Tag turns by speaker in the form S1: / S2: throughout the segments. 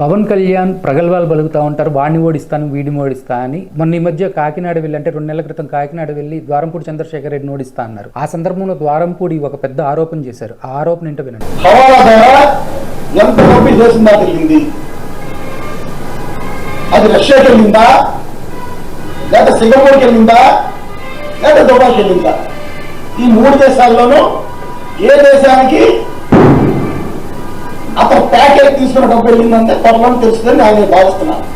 S1: పవన్ కళ్యాణ్ ప్రగల్భాలు పలుకుతూ ఉంటారు వాడిని ఓడిస్తాను వీడిని ఓడిస్తా అని. మొన్న ఈ మధ్య కాకినాడ వెళ్ళి అంటే రెండు నెలల క్రితం కాకినాడ వెళ్ళి ద్వారంపూడి చంద్రశేఖర్ రెడ్డిని ఓడిస్తా అన్నారు. ఆ సందర్భంలో ద్వారంపూడి ఒక పెద్ద ఆరోపణ చేశారు. ఆ ఆరోపణ ఏంటో వినండి.
S2: ఎంత పంపిణీ చేసిందా తెలియంది అది రష్యాకి వెళ్ళిందా లేదా సింగపూర్కి వెళ్ళిందా లేదా దుబాయ్కి వెళ్ళిందా ఈ మూడు దేశాల్లోనూ ఏ దేశానికి అతను ప్యాకేజ్ తీసుకున్న డబ్బు వెళ్ళిందంటే త్వరలో తెలుస్తుందని ఆయన భావిస్తున్నాను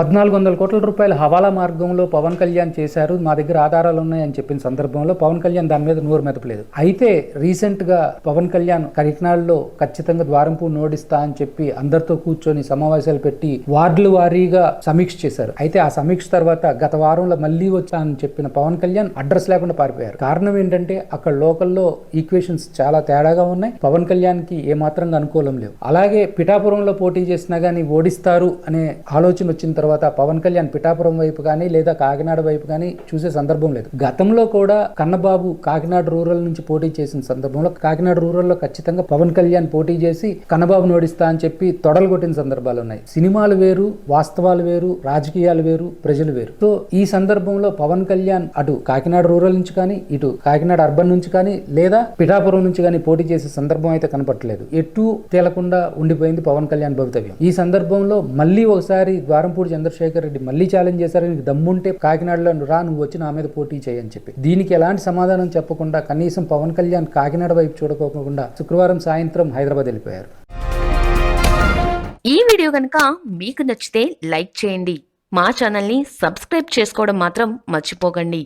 S1: పద్నాలుగు వందల కోట్ల రూపాయల హవాలా మార్గంలో పవన్ కళ్యాణ్ చేశారు మా దగ్గర ఆధారాలు ఉన్నాయని చెప్పిన సందర్భంలో పవన్ కళ్యాణ్ దాని మీద నోరు మెదపలేదు. అయితే రీసెంట్గా పవన్ కళ్యాణ్ కాకినాడలో ఖచ్చితంగా ద్వారంపూ నోడిస్తా అని చెప్పి అందరితో కూర్చొని సమావేశాలు పెట్టి వార్డులు వారీగా సమీక్ష చేశారు. అయితే ఆ సమీక్ష తర్వాత గత వారంలో మళ్ళీ వచ్చా అని చెప్పిన పవన్ కళ్యాణ్ అడ్రస్ లేకుండా పారిపోయారు. కారణం ఏంటంటే అక్కడ లోకల్లో ఈక్వేషన్స్ చాలా తేడాగా ఉన్నాయి. పవన్ కళ్యాణ్కి ఏమాత్రంగా అనుకూలం లేవు. అలాగే పిఠాపురంలో పోటీ చేసినా గానీ ఓడిస్తారు అనే ఆలోచన వచ్చిన తర్వాత తర్వాత పవన్ కళ్యాణ్ పిఠాపురం వైపు కానీ లేదా కాకినాడ వైపు కానీ చూసే సందర్భం లేదు. గతంలో కూడా కన్నబాబు కాకినాడ రూరల్ నుంచి పోటీ చేసిన సందర్భంలో కాకినాడ రూరల్లో ఖచ్చితంగా పవన్ కళ్యాణ్ పోటీ చేసి కన్నబాబు ఓడిస్తా అని చెప్పి తొడలు కొట్టిన సందర్భాలు ఉన్నాయి. సినిమాలు వేరు వాస్తవాలు వేరు రాజకీయాలు వేరు ప్రజలు వేరు. సో ఈ సందర్భంలో పవన్ కళ్యాణ్ అటు కాకినాడ రూరల్ నుంచి కానీ ఇటు కాకినాడ అర్బన్ నుంచి కానీ లేదా పిఠాపురం నుంచి కానీ పోటీ చేసే సందర్భం అయితే కనపట్లేదు ఎటు తేలకుండా ఉండిపోయింది పవన్ కళ్యాణ్ భవితవ్యం. ఈ సందర్భంలో మళ్ళీ ఒకసారి ద్వారంపూడి చంద్రశేఖర్ రెడ్డి మళ్ళీ ఛాలెంజ్ చేశారు. నీకు దమ్ముంటే కాకినాడలో రా నువ్వు వచ్చి నా మీద పోటీ చేయని చెప్పి. దీనికి ఎలాంటి సమాధానం చెప్పకుండా కనీసం పవన్ కళ్యాణ్ కాకినాడ వైపు చూడకోకుండా శుక్రవారం సాయంత్రం హైదరాబాద్ వెళ్ళిపోయారు.
S3: ఈ వీడియో కనుక మీకు నచ్చితే లైక్ చేయండి. మా ఛానల్ని సబ్స్క్రైబ్ చేసుకోవడం మాత్రం మర్చిపోకండి.